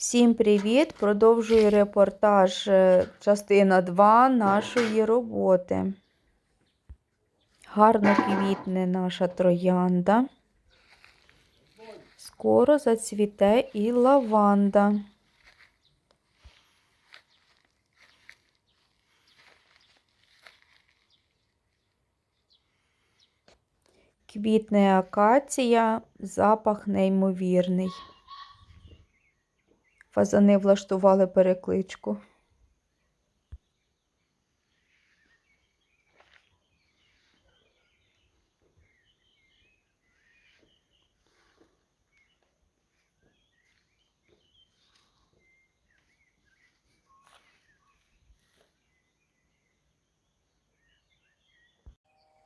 Всім привіт! Продовжую репортаж е, частина 2 нашої роботи. Гарно квітне наша троянда. Скоро зацвіте і лаванда. Квітне акація, запах неймовірний. Фазани влаштували перекличку.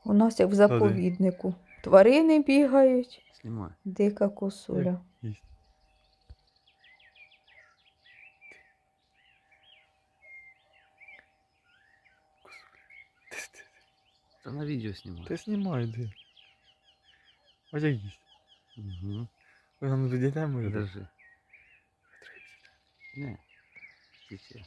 У нас як в заповіднику. Тварини бігають, дика косуля. Та на відео знімай. Та знімай, де. Ось як їсть. Угу. Ви нам виділяємо його? Держи. Не. Тихо.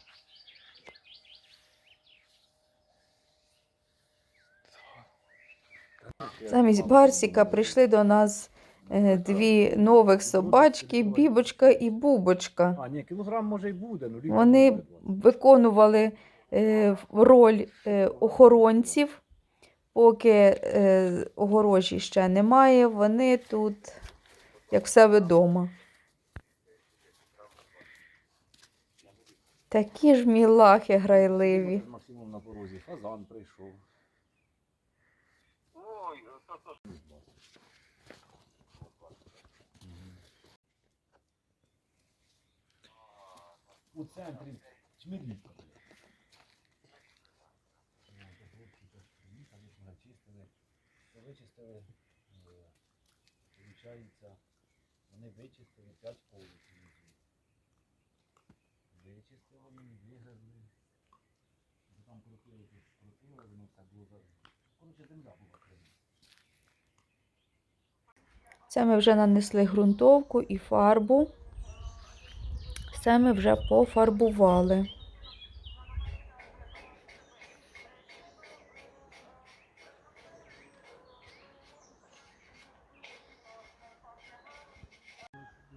Замість Барсіка прийшли до нас е, дві нових собачки, бібочка і бубочка. А, ні, кілограм може й буде. Ну, літр Вони буде виконували е, роль е, охоронців, поки е, огорожі ще немає, вони тут, як в себе вдома. Такі ж мілахи грайливі. Максимум на порозі. Фазан прийшов. У центрі чмирі. Вичистили, виходить, вони вичистили 5 полів. Вичистили, виграли. Там крутили, крутили, воно так було. Коротше, земля була крима. Це ми вже нанесли ґрунтовку і фарбу. Це ми вже пофарбували.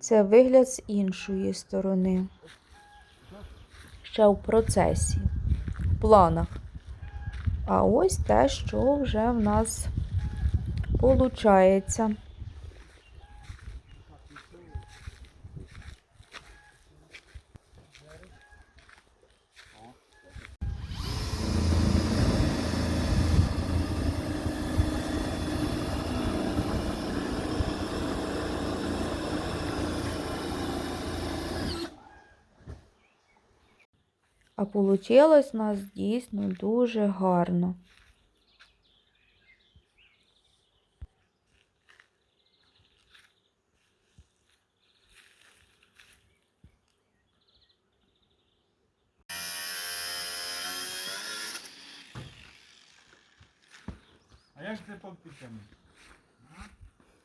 Це вигляд з іншої сторони. Ще в процесі, в планах. А ось те, що вже в нас виходить. А получилось у нас дійсно дуже гарно. А як цепок підтягнути?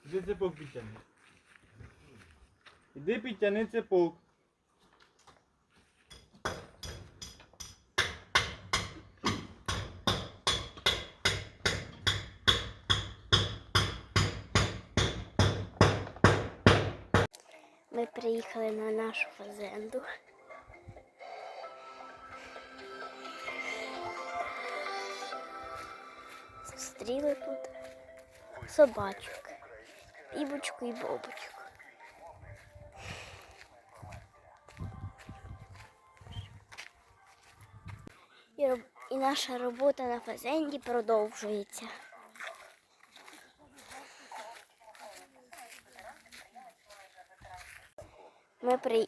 Іди цепок підтягни. Іди підтягни цепок. Ми приїхали на нашу фазенду. Зустріли тут собачок, бібочку і бобочку. І, і наша робота на фазенді продовжується. Ми при...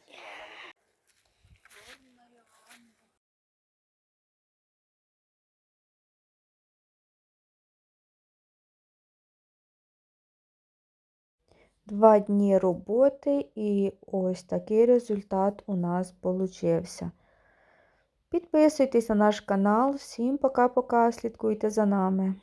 Два дні роботи і ось такий результат у нас получився. Підписуйтесь на наш канал. Всім пока-пока, слідкуйте за нами.